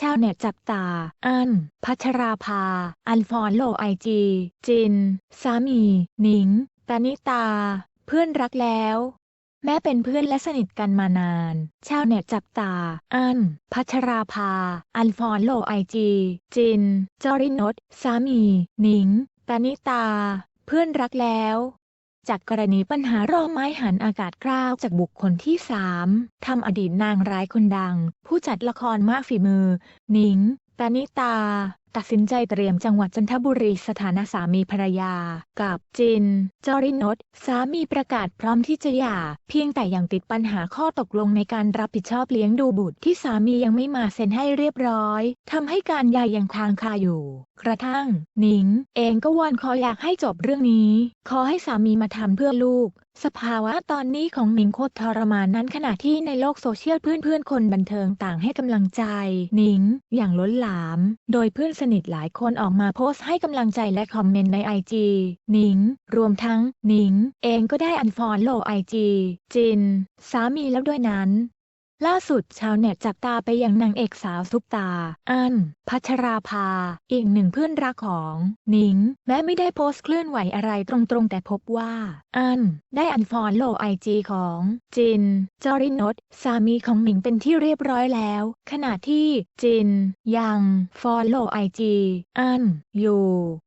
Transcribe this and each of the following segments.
ชาวเน็ตจับตา อัน พัชราภา อันฟอนโลไอจี จิน สามี หนิง ตานิตา เพื่อนรักแล้ว แม้เป็นเพื่อนและสนิทกันมานาน ชาวเน็ตจับตา อัน พัชราภา อันฟอนโลไอจี จินจอรินดสามี หนิง ตานิตา เพื่อนรักแล้ว จากกรณีปัญหารอไม้หันอากาศกล้าวจากบุคคลที่สามทำอดีตนางร้ายคนดัง ผู้จัดละครมากฝีมือ หนิงตานิตา ตัดสินใจเตรียมจังหวัดจันทบุรีสถานะสามีภรรยา กับจินจอรินดสามีประกาศพร้อมที่จะหย่า เพียงแต่ยังติดปัญหาข้อตกลงในการรับผิดชอบเลี้ยงดูบุตรที่สามียังไม่มาเซ็นให้เรียบร้อยทำให้การหย่ายังค้างคาอยู่ กระทั่งหนิง เองก็วอนขออยากให้จบเรื่องนี้ ขอให้สามีมาทำเพื่อลูกสภาวะตอนนี้ของหนิงโคตรทรมานนั้นขณะที่ในโลกโซเชียลเพื่อนๆ คนบันเทิงต่างให้กำลังใจหนิง อย่างล้นหลาม โดยเพื่อนสนิทหลายคนออกมาโพสต์ให้กำลังใจและคอมเมนต์ในไอจีหนิง รวมทั้งหนิง เองก็ได้อันฟอนโลไอจีจิน สามีแล้วด้วยนั้น ล่าสุดชาวเน็ตจับตาไปยังนางเอกสาวซุปตา อัน พัชราภา อีกหนึ่งเพื่อนรักของหนิง แม้ไม่ได้โพสต์เคลื่อนไหวอะไรตรงๆ แต่พบว่า อัน ได้อันฟอนโลไอจีของ จิน จอรินดสามีของหนิงเป็นที่เรียบร้อยแล้ว ขณะที่จิน ยังฟอนโลไอจีอัน อยู่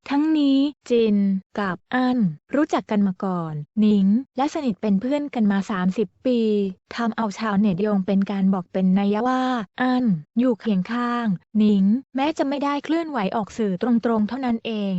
ทั้งนี้จิน กับอัน รู้จักกันมาก่อนหนิง และสนิทเป็นเพื่อนกันมา 30 ปีทำเอาชาวเน็ตโยงเป็นการบอกเป็นนัยว่า อัน อยู่เคียงข้าง หนิง แม้จะไม่ได้เคลื่อนไหวออกสื่อตรงๆ เท่านั้นเอง